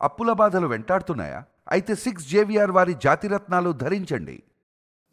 అప్పుల బాధలు వెంటాడుతున్నాయా? అయితే సిక్స్ జేవిఆర్ వారి జాతిరత్నాలు ధరించండి.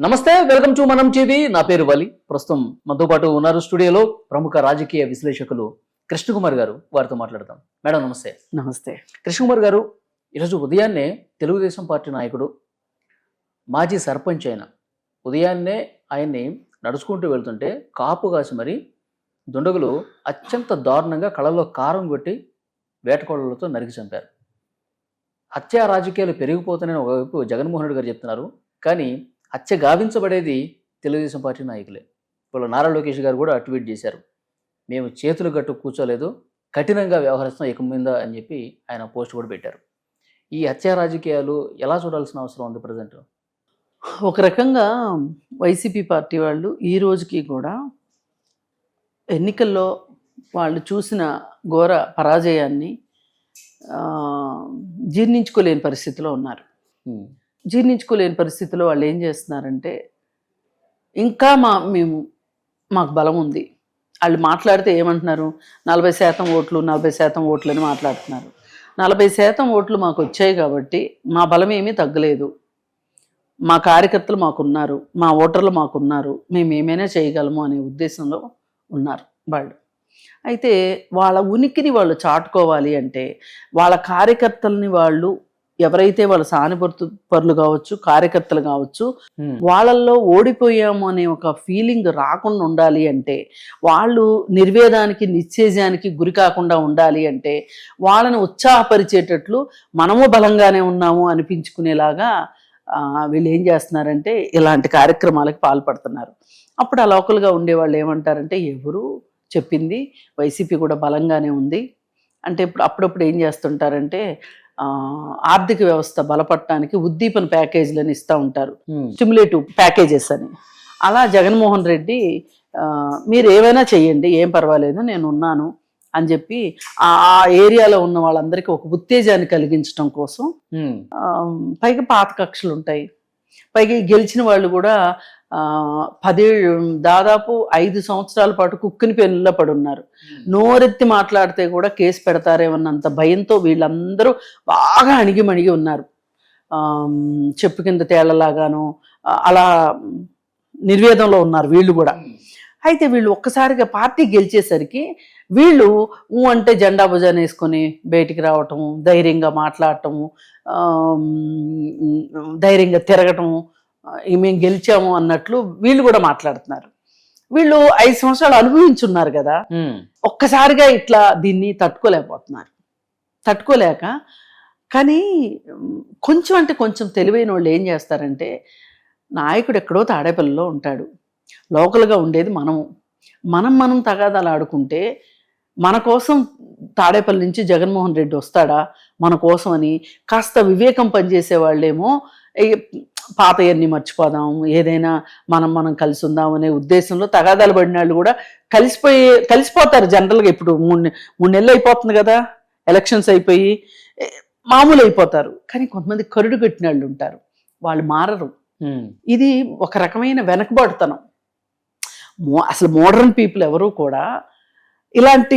నమస్తే వెల్కమ్ టు మనం టీవీ. నా పేరు వలి. ప్రస్తుతం మనతో పాటు ఉన్నారు స్టూడియోలో ప్రముఖ రాజకీయ విశ్లేషకులు కృష్ణకుమార్ గారు. వారితో మాట్లాడతాం మేడం నమస్తే. నమస్తే. కృష్ణకుమార్ గారు ఈరోజు ఉదయాన్నే తెలుగుదేశం పార్టీ నాయకుడు మాజీ సర్పంచ్ అయిన ఉదయాన్నే ఆయన్ని నడుచుకుంటూ వెళ్తుంటే కాపు కాసి మరి దుండగులు అత్యంత దారుణంగా కళ్ళలో కారం కొట్టి వేటకోళ్ళతో నరికి చంపారు. హత్య రాజకీయాలు పెరిగిపోతున్నాయని ఒకవైపు జగన్మోహన్ రెడ్డి గారు చెప్తున్నారు. కానీ హత్య గావించబడేది తెలుగుదేశం పార్టీ నాయకులే. ఇప్పుడు నారా లోకేష్ గారు కూడా ట్వీట్ చేశారు. మేము చేతులు గట్టు కూర్చోలేదు కఠినంగా వ్యవహరిస్తాం ఇక మీద అని చెప్పి ఆయన పోస్ట్ కూడా పెట్టారు. ఈ హత్య రాజకీయాలు ఎలా చూడాల్సిన అవసరం ఉంది ప్రజెంట్? ఒక రకంగా వైసీపీ పార్టీ వాళ్ళు ఈ రోజుకి కూడా ఎన్నికల్లో వాళ్ళు చూసిన ఘోర పరాజయాన్ని జీర్ణించుకోలేని పరిస్థితిలో ఉన్నారు. జీర్ణించుకోలేని పరిస్థితిలో వాళ్ళు ఏం చేస్తున్నారంటే ఇంకా మా మేము మాకు బలం ఉంది. వాళ్ళు మాట్లాడితే ఏమంటున్నారు? నలభై శాతం ఓట్లు నలభై శాతం ఓట్లు అని మాట్లాడుతున్నారు. నలభై శాతం ఓట్లు మాకు వచ్చాయి కాబట్టి మా బలం ఏమీ తగ్గలేదు. మా కార్యకర్తలు మాకున్నారు మా ఓటర్లు మాకున్నారు మేము ఏమైనా చేయగలము అనే ఉద్దేశంలో ఉన్నారు వాళ్ళు. అయితే వాళ్ళ ఉనికిని వాళ్ళు చాటుకోవాలి అంటే వాళ్ళ కార్యకర్తల్ని వాళ్ళు ఎవరైతే వాళ్ళ సానుభూతి పరులు కావచ్చు కార్యకర్తలు కావచ్చు వాళ్ళల్లో ఓడిపోయాము అనే ఒక ఫీలింగ్ రాకుండా ఉండాలి అంటే వాళ్ళు నిర్వేదానికి నిశ్చేజానికి గురి కాకుండా ఉండాలి అంటే వాళ్ళని ఉత్సాహపరిచేటట్లు మనము బలంగానే ఉన్నాము అనిపించుకునేలాగా ఆ, వీళ్ళు ఏం చేస్తున్నారంటే ఇలాంటి కార్యక్రమాలకు పాల్పడుతున్నారు. అప్పుడు ఆ లోకల్గా ఉండేవాళ్ళు ఏమంటారంటే ఎవరు చెప్పింది. వైసీపీ కూడా బలంగానే ఉంది. అంటే ఇప్పుడు అప్పుడప్పుడు ఏం చేస్తుంటారంటే ఆర్థిక వ్యవస్థ బలపడటానికి ఉద్దీపన ప్యాకేజీలను ఇస్తూ ఉంటారు. స్టిమ్యులేటివ్ ప్యాకేజెస్ అని. అలా జగన్మోహన్ రెడ్డి మీరు ఏమైనా చెయ్యండి ఏం పర్వాలేదు నేను ఉన్నాను అని చెప్పి ఆ ఏరియాలో ఉన్న వాళ్ళందరికీ ఒక ఉత్తేజాన్ని కలిగించడం కోసం పైగా పాత కక్షలు ఉంటాయి. పైగా గెలిచిన వాళ్ళు కూడా పదే దాదాపు ఐదు సంవత్సరాల పాటు కుక్కిని పెన్నుల్లో పడి ఉన్నారు నోరెత్తి మాట్లాడితే కూడా కేసు పెడతారేమన్నంత భయంతో వీళ్ళందరూ బాగా అణిగిమణిగి ఉన్నారు. ఆమ్, చెప్పు కింద తేళ్ళలాగాను ఆ, అలా నిర్వేదంలో ఉన్నారు వీళ్ళు కూడా. అయితే వీళ్ళు ఒక్కసారిగా పార్టీ గెలిచేసరికి వీళ్ళు ఊ అంటే జెండా భుజాన్ని వేసుకొని బయటికి రావటము ధైర్యంగా మాట్లాడటము ధైర్యంగా తిరగటము మేము గెలిచాము అన్నట్లు వీళ్ళు కూడా మాట్లాడుతున్నారు. వీళ్ళు ఐదు సంవత్సరాలు అనుభవించున్నారు కదా ఒక్కసారిగా ఇట్లా దీన్ని తట్టుకోలేకపోతున్నారు. తట్టుకోలేక కానీ కొంచెం అంటే కొంచెం తెలివైన వాళ్ళు ఏం చేస్తారంటే నాయకుడు ఎక్కడో తాడేపల్లిలో ఉంటాడు. లోకల్గా ఉండేది మనము. మనం మనం తగాదాలు ఆడుకుంటే మన కోసం తాడేపల్లి నుంచి జగన్మోహన్ రెడ్డి వస్తాడా మన కోసం అని కాస్త వివేకం పనిచేసే వాళ్ళేమో "ఏ, పాతయన్ని మర్చిపోదాం ఏదైనా మనం మనం కలిసి ఉందాం అనే ఉద్దేశంలో తగాదాలు పడిన వాళ్ళు కూడా కలిసిపోయి కలిసిపోతారు జనరల్గా ఇప్పుడు మూడు మూడు నెలలు అయిపోతుంది కదా ఎలక్షన్స్ అయిపోయి మామూలు అయిపోతారు. కానీ కొంతమంది కరుడు కట్టిన వాళ్ళు ఉంటారు. వాళ్ళు మారరు. ఇది ఒక రకమైన వెనకబడుతనం మో- అసలు మోడర్న్ పీపుల్ ఎవరు కూడా ఇలాంటి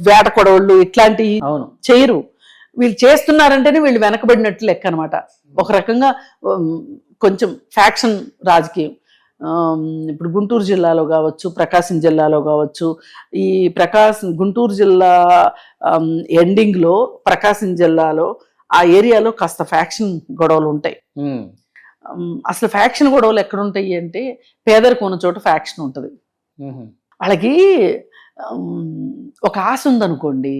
వేట కొడవళ్ళు ఇట్లాంటి అవును. చేయరు. వీళ్ళు చేస్తున్నారంటేనే వీళ్ళు వెనకబడినట్లు లెక్క అనమాట ఒక రకంగా కొంచెం ఫ్యాక్షన్ రాజకీయం. ఇప్పుడు గుంటూరు జిల్లాలో కావచ్చు ప్రకాశం జిల్లాలో కావచ్చు ఈ ప్రకాశం గుంటూరు జిల్లా ఎండింగ్లో ప్రకాశం జిల్లాలో ఆ ఏరియాలో కాస్త ఫ్యాక్షన్ గొడవలు ఉంటాయి. అసలు ఫ్యాక్షన్ గొడవలు ఎక్కడ ఉంటాయి అంటే పేదరికం ఉన్న చోట ఫ్యాక్షన్ ఉంటుంది. వాళ్ళకి ఒక ఆశ ఉందనుకోండి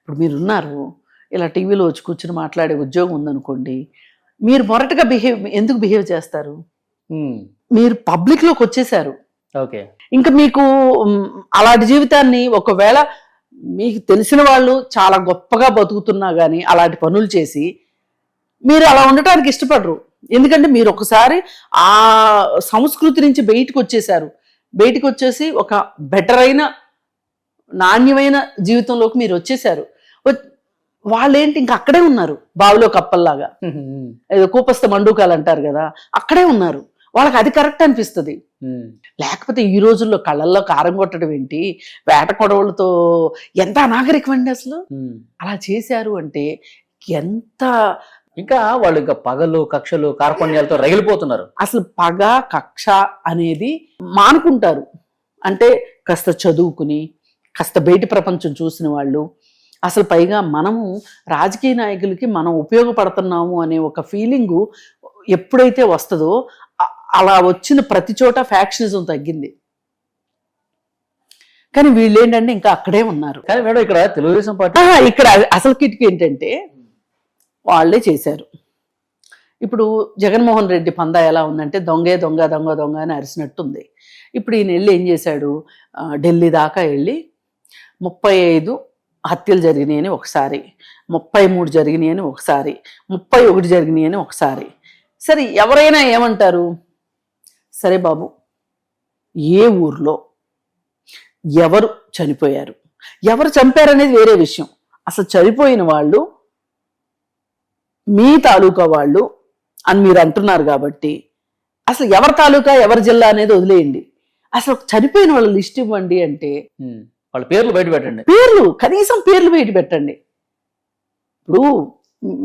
ఇప్పుడు మీరు ఉన్నారు ఇలా టీవీలో వచ్చి కూర్చుని మాట్లాడే ఉద్యోగం ఉందనుకోండి మీరు మొరటగా బిహేవ్ ఎందుకు బిహేవ్ చేస్తారు. మీరు పబ్లిక్లోకి వచ్చేసారు. ఓకే. ఇంకా మీకు అలాంటి జీవితాన్ని ఒకవేళ మీకు తెలిసిన వాళ్ళు చాలా గొప్పగా బతుకుతున్నా కానీ అలాంటి పనులు చేసి మీరు అలా ఉండటానికి ఇష్టపడరు. ఎందుకంటే మీరు ఒకసారి ఆ సంస్కృతి నుంచి బయటకు వచ్చేసారు. బయటకు వచ్చేసి ఒక బెటర్ అయిన నాణ్యమైన జీవితంలోకి మీరు వచ్చేసారు. వాళ్ళేంటి ఇంకా అక్కడే ఉన్నారు. బావిలో కప్పల్లాగా. ఏదో కూపస్థ మండూకాలు అంటారు కదా అక్కడే ఉన్నారు. వాళ్ళకి అది కరెక్ట్ అనిపిస్తుంది. లేకపోతే ఈ రోజుల్లో కళ్ళల్లో కారం కొట్టడం ఏంటి? వేట కొడవలతో ఎంత అనాగరికం అండి అసలు. అలా చేశారు అంటే ఎంత ఇంకా వాళ్ళు ఇంకా పగలు కక్షలు కార్పణ్యాలతో రగిలిపోతున్నారు. అసలు పగ కక్ష అనేది మానుకుంటారు. అంటే కాస్త చదువుకుని కాస్త బయట ప్రపంచం చూసిన వాళ్ళు అసలు పైగా మనము రాజకీయ నాయకులకి మనం ఉపయోగపడుతున్నాము అనే ఒక ఫీలింగు ఎప్పుడైతే వస్తుందో అలా వచ్చిన ప్రతి చోట ఫ్యాక్షనిజం తగ్గింది. కానీ వీళ్ళు ఏంటంటే ఇంకా అక్కడే ఉన్నారు. కానీ మేడం ఇక్కడ తెలుగుదేశం పార్టీ ఇక్కడ అసలు కిటికీ ఏంటంటే వాళ్ళే చేశారు. ఇప్పుడు జగన్మోహన్ రెడ్డి పందా ఎలా ఉందంటే దొంగే దొంగ దొంగ దొంగ అని అరిసినట్టుంది. ఇప్పుడు ఈయన వెళ్ళి ఏం చేశాడు? ఢిల్లీ దాకా వెళ్ళి ముప్పై ఐదు హత్యలు జరిగినాయని ఒకసారి ముప్పై మూడు జరిగినాయని ఒకసారి ముప్పై ఒకటి జరిగినాయని ఒకసారి. సరే ఎవరైనా ఏమంటారు? సరే బాబు ఏ ఊర్లో ఎవరు చనిపోయారు? ఎవరు చంపారనేది వేరే విషయం. అసలు చనిపోయిన వాళ్ళు మీ తాలూకా వాళ్ళు అని మీరు అంటున్నారు కాబట్టి అసలు ఎవరి తాలూకా ఎవరి జిల్లా అనేది వదిలేయండి. అసలు చనిపోయిన వాళ్ళ లిస్ట్ ఇవ్వండి అంటే వాళ్ళ పేర్లు బయట పెట్టండి. పేర్లు కనీసం పేర్లు బయట పెట్టండి. ఇప్పుడు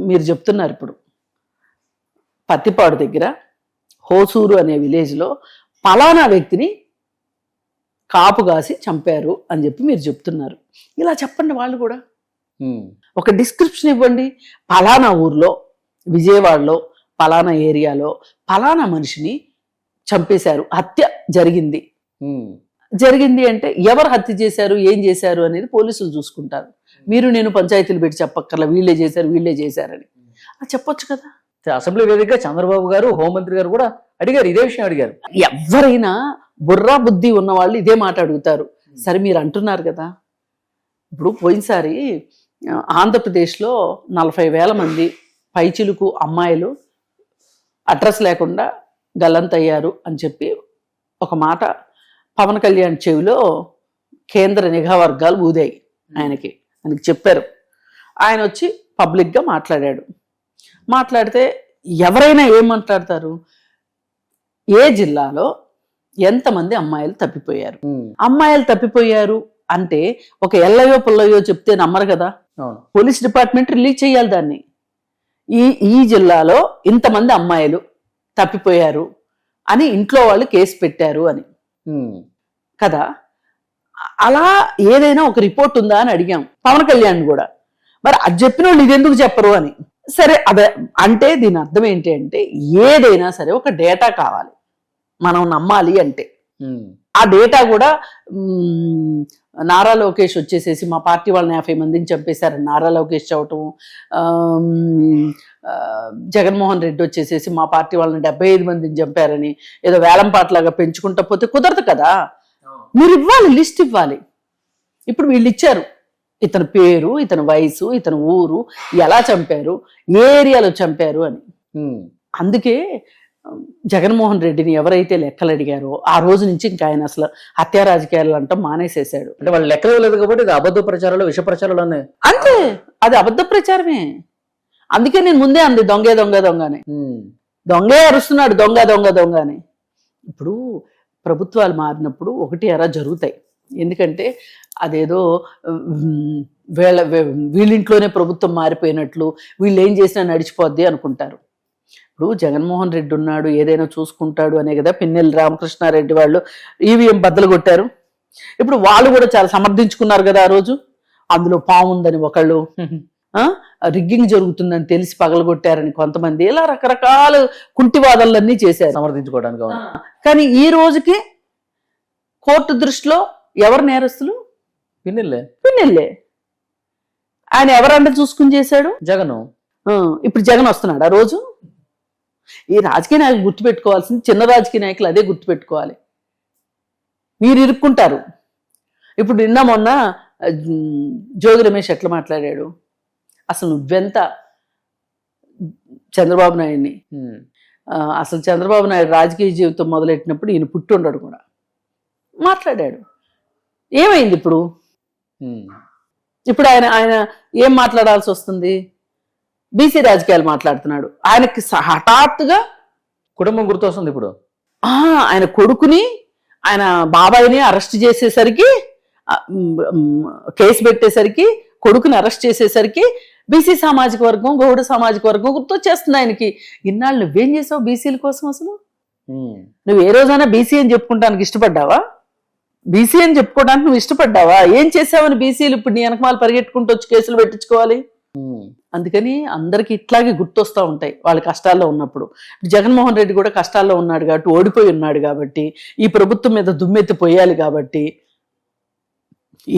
మీరు చెప్తున్నారు ఇప్పుడు. పత్తిపాడు దగ్గర హోసూరు అనే విలేజ్లో పలానా వ్యక్తిని కాపు కాసి చంపారు అని చెప్పి మీరు చెప్తున్నారు. ఇలా చెప్పండి వాళ్ళు కూడా. ఒక డిస్క్రిప్షన్ ఇవ్వండి. పలానా ఊర్లో విజయవాడలో పలానా ఏరియాలో పలానా మనిషిని చంపేశారు. హత్య జరిగింది. జరిగింది అంటే ఎవరు హత్య చేశారు ఏం చేశారు అనేది పోలీసులు చూసుకుంటారు. మీరు నేను పంచాయతీలు పెట్టి చెప్పక్కర్లా వీళ్ళే చేశారు వీళ్ళే చేశారని. అది చెప్పొచ్చు కదా. అసెంబ్లీ వేదికగా చంద్రబాబు గారు హోంమంత్రి గారు కూడా అడిగారు ఇదే విషయం అడిగారు. ఎవరైనా బుర్రా బుద్ధి ఉన్న వాళ్ళు ఇదే మాట అడుగుతారు. సరే మీరు అంటున్నారు కదా. ఇప్పుడు పోయినసారి ఆంధ్రప్రదేశ్లో నలభై వేల మంది పైచిలుకు అమ్మాయిలు అడ్రస్ లేకుండా గల్లంతయ్యారు అని చెప్పి ఒక మాట పవన్ కళ్యాణ్ చెవిలో కేంద్ర నిఘా వర్గాలు ఊదాయి ఆయనకి. ఆయనకి చెప్పారు. ఆయన వచ్చి పబ్లిక్గా మాట్లాడాడు. మాట్లాడితే ఎవరైనా ఏం మాట్లాడతారు? ఏ జిల్లాలో ఎంతమంది అమ్మాయిలు తప్పిపోయారు. అమ్మాయిలు తప్పిపోయారు అంటే ఒక ఎల్లయో పుల్లయో చెప్తే నమ్మరు కదా? పోలీస్ డిపార్ట్మెంట్ రిలీజ్ చేయాలి దాన్ని. ఈ ఈ జిల్లాలో ఇంతమంది అమ్మాయిలు తప్పిపోయారు అని ఇంట్లో వాళ్ళు కేసు పెట్టారు అని. కదా? అలా ఏదైనా ఒక రిపోర్ట్ ఉందా అని అడిగాం. పవన్ కళ్యాణ్ కూడా. మరి అది చెప్పిన వాళ్ళు ఇదెందుకు చెప్పరు అని. సరే అదే అంటే దీని అర్థం ఏంటి అంటే ఏదైనా సరే ఒక డేటా కావాలి. మనం నమ్మాలి అంటే. ఆ డేటా కూడా నారా లోకేష్ వచ్చేసేసి మా పార్టీ వాళ్ళని యాభై మందిని చంపేశారు. నారా లోకేష్ చవటం జగన్మోహన్ రెడ్డి వచ్చేసేసి మా పార్టీ వాళ్ళని డెబ్బై ఐదు మందిని చంపారని ఏదో వేలం పాటలాగా పెంచుకుంటా పోతే కుదరదు కదా? మీరు ఇవ్వాలి లిస్ట్ ఇవ్వాలి. ఇప్పుడు వీళ్ళు ఇచ్చారు. ఇతని పేరు ఇతని వయసు ఇతని ఊరు ఎలా చంపారు ఏ ఏరియాలో చంపారు అని. ఉమ్. అందుకే జగన్మోహన్ రెడ్డిని ఎవరైతే లెక్కలు అడిగారో ఆ రోజు నుంచి ఇంకా ఆయన అసలు హత్యా రాజకీయాలు అంటాం మానేసేశాడు. అంటే వాళ్ళు లెక్కలు లేదు కాబట్టి ఇది అబద్ధ ప్రచారాలు విష ప్రచారాలు అంతే. అది అబద్ధ ప్రచారమే. అందుకే నేను ముందే అంది దొంగే దొంగ దొంగ అని. దొంగే అరుస్తున్నాడు దొంగ దొంగ దొంగ అని. ఇప్పుడు ప్రభుత్వాలు మారినప్పుడు ఒకటి అరా జరుగుతాయి. ఎందుకంటే అదేదో వీళ్ళ వీళ్ళింట్లోనే ప్రభుత్వం మారిపోయినట్లు వీళ్ళు ఏం చేసినా నడిచిపోద్ది అనుకుంటారు. ఇప్పుడు జగన్మోహన్ రెడ్డి ఉన్నాడు ఏదైనా చూసుకుంటాడు అనే కదా పిన్నెల్లి రామకృష్ణారెడ్డి వాళ్ళు ఈవీఎం బద్దలు కొట్టారు. ఇప్పుడు వాళ్ళు కూడా చాలా సమర్థించుకున్నారు కదా ఆ రోజు. అందులో పాము ఉందని ఒకళ్ళు రిగ్గింగ్ జరుగుతుందని తెలిసి పగలగొట్టారని కొంతమంది. ఇలా రకరకాల కుంటివాదాలన్నీ చేశారు. సమర్థించుకోవడానికి కానీ ఈ రోజుకి కోర్టు దృష్టిలో ఎవరు నేరస్తులు? పిన్నెల్లే. పిన్నెల్లే. ఆయన ఎవరంటే చూసుకుని చేశాడు? జగన్. ఇప్పుడు జగన్ వస్తున్నాడు ఆ రోజు. ఈ రాజకీయ నాయకులు గుర్తుపెట్టుకోవాల్సింది చిన్న రాజకీయ నాయకులు అదే గుర్తుపెట్టుకోవాలి. మీరు ఇరుక్కుంటారు. ఇప్పుడు నిన్న మొన్న జోగి రమేష్ ఎట్లా మాట్లాడాడు? అసలు నువ్వెంత చంద్రబాబు నాయుడిని? అసలు చంద్రబాబు నాయుడు రాజకీయ జీవితం మొదలెట్టినప్పుడు ఈయన పుట్టి ఉండడు కూడా. మాట్లాడాడు. ఏమైంది ఇప్పుడు. ఇప్పుడు ఆయన ఆయన ఏం మాట్లాడాల్సి వస్తుంది? బీసీ రాజకీయాలు మాట్లాడుతున్నాడు. ఆయనకి హఠాత్తుగా కుటుంబం గుర్తొస్తుంది ఇప్పుడు. ఆ, ఆయన కొడుకుని ఆయన బాబాయిని అరెస్ట్ చేసేసరికి కేసు పెట్టేసరికి కొడుకుని అరెస్ట్ చేసేసరికి బీసీ సామాజిక వర్గం గౌడ సామాజిక వర్గం గుర్తొచ్చేస్తుంది ఆయనకి. ఇన్నాళ్ళు నువ్వేం చేసావు బీసీల కోసం అసలు. నువ్వు ఏ రోజైనా బీసీ అని చెప్పుకుంటానికి ఇష్టపడ్డావా? బీసీ అని చెప్పుకోవడానికి నువ్వు ఇష్టపడ్డావా? ఏం చేసావని బీసీలు ఇప్పుడు నీ వెనకమాల పరిగెట్టుకుంటూ వచ్చి కేసులు పెట్టించుకోవాలి. అందుకని అందరికి ఇట్లాగే గుర్తొస్తూ ఉంటాయి వాళ్ళ కష్టాల్లో ఉన్నప్పుడు. జగన్మోహన్ రెడ్డి కూడా కష్టాల్లో ఉన్నాడు కాబట్టి ఓడిపోయి ఉన్నాడు కాబట్టి ఈ ప్రభుత్వం మీద దుమ్మెత్తి పోయాలి కాబట్టి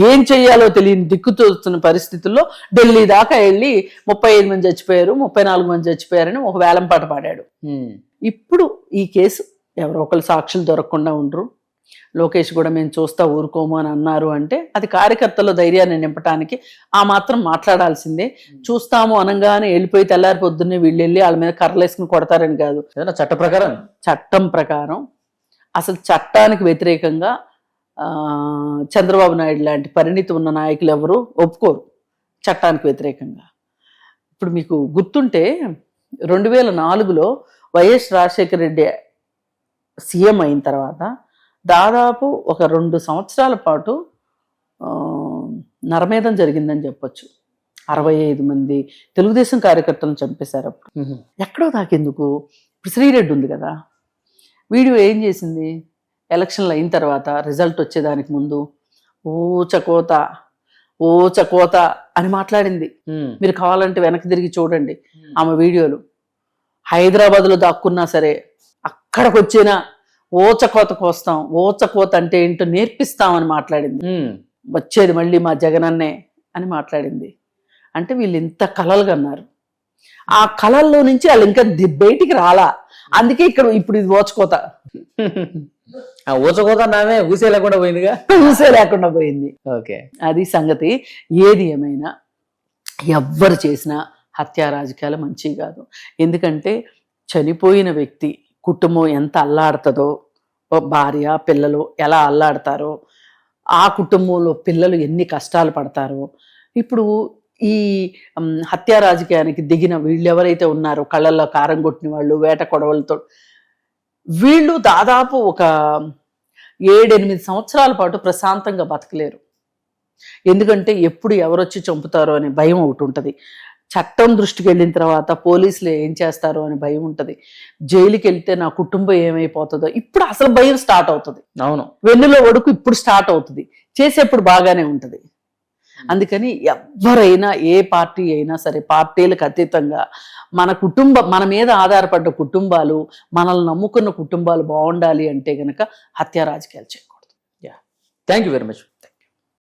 ఏం చెయ్యాలో తెలియని దిక్కుతోస్తున్న పరిస్థితుల్లో ఢిల్లీ దాకా వెళ్ళి ముప్పై ఐదు మంది చచ్చిపోయారు ముప్పై నాలుగు మంది చచ్చిపోయారని ఒక వేలం పాట పాడాడు. ఇప్పుడు ఈ కేసు ఎవరో ఒకరు సాక్షులు దొరకకుండా ఉండరు. లోకేష్ కూడా మేము చూస్తా ఊరుకోము అని అన్నారు అంటే అది కార్యకర్తల ధైర్యాన్ని నింపడానికి ఆ మాత్రం మాట్లాడాల్సిందే. చూస్తాము అనగానే వెళ్ళిపోయి తెల్లారి పొద్దున్నే వీళ్ళు వెళ్ళి వాళ్ళ మీద కర్రలేసుకుని కొడతారని కాదు. చట్ట ప్రకారం? చట్టం ప్రకారం అసలు చట్టానికి వ్యతిరేకంగా చంద్రబాబు నాయుడు లాంటి పరిణితి ఉన్న నాయకులు ఎవరు ఒప్పుకోరు చట్టానికి వ్యతిరేకంగా. ఇప్పుడు మీకు గుర్తుంటే రెండు వేల నాలుగులో వైఎస్ రాజశేఖర రెడ్డి సీఎం అయిన తర్వాత దాదాపు ఒక రెండు సంవత్సరాల పాటు నరమేధం జరిగిందని చెప్పొచ్చు. అరవై ఐదు మంది తెలుగుదేశం కార్యకర్తలను చంపేశారు అప్పుడు. ఎక్కడో దాకెందుకు? ఇప్పుడు శ్రీరెడ్డి ఉంది కదా. వీడియో ఏం చేసింది? ఎలక్షన్లు అయిన తర్వాత రిజల్ట్ వచ్చేదానికి ముందు ఓ చకోత ఓ చకోత అని మాట్లాడింది. మీరు కావాలంటే వెనక్కి తిరిగి చూడండి ఆమె వీడియోలు. హైదరాబాద్లో దాక్కున్నా సరే అక్కడికి వచ్చినా ఓచకోత కోస్తాం ఓచకోత అంటే ఏంటో నేర్పిస్తామని మాట్లాడింది. వచ్చేది మళ్ళీ మా జగనన్నే అని మాట్లాడింది. అంటే వీళ్ళు ఇంత కలలు కన్నారు ఆ కళల్లో నుంచి వాళ్ళు ఇంకా బయటికి రాలా. అందుకే ఇక్కడ ఇప్పుడు ఇది ఓచుకోత. ఆ ఊచకోత నామే ఊసే లేకుండా పోయిందిగా? ఊసే లేకుండా పోయింది. ఓకే. అది సంగతి. ఏది ఏమైనా ఎవ్వరు చేసినా హత్యా రాజకీయాలు మంచివి కాదు. ఎందుకంటే చనిపోయిన వ్యక్తి కుటుంబం ఎంత అల్లాడుతుందో ఓ భార్య పిల్లలు ఎలా అల్లాడతారో ఆ కుటుంబంలో పిల్లలు ఎన్ని కష్టాలు పడతారో. ఇప్పుడు ఈ హత్యా రాజకీయానికి దిగిన వీళ్ళు ఎవరైతే ఉన్నారో కళ్ళల్లో కారం కొట్టిన వాళ్ళు వేట కొడవలతో వీళ్ళు దాదాపు ఒక ఏడెనిమిది సంవత్సరాల పాటు ప్రశాంతంగా బతకలేరు. ఎందుకంటే ఎప్పుడు ఎవరొచ్చి చంపుతారో అనే భయం ఒకటి ఉంటుంది. చట్టం దృష్టికి వెళ్ళిన తర్వాత పోలీసులు ఏం చేస్తారో అనే భయం ఉంటుంది. జైలుకి వెళ్తే నా కుటుంబం ఏమైపోతుందో ఇప్పుడు అసలు భయం స్టార్ట్ అవుతుంది. అవును. వెన్నులో ఒడుకు ఇప్పుడు స్టార్ట్ అవుతుంది. చేసేప్పుడు బాగానే ఉంటుంది. అందుకని ఎవరైనా ఏ పార్టీ అయినా సరే పార్టీలకు అతీతంగా మన కుటుంబ మన మీద ఆధారపడ్డ కుటుంబాలు మనల్ని నమ్ముకున్న కుటుంబాలు బాగుండాలి అంటే గనక హత్య రాజకీయాలు చేయకూడదు థ్యాంక్ యూ వెరీ మచ్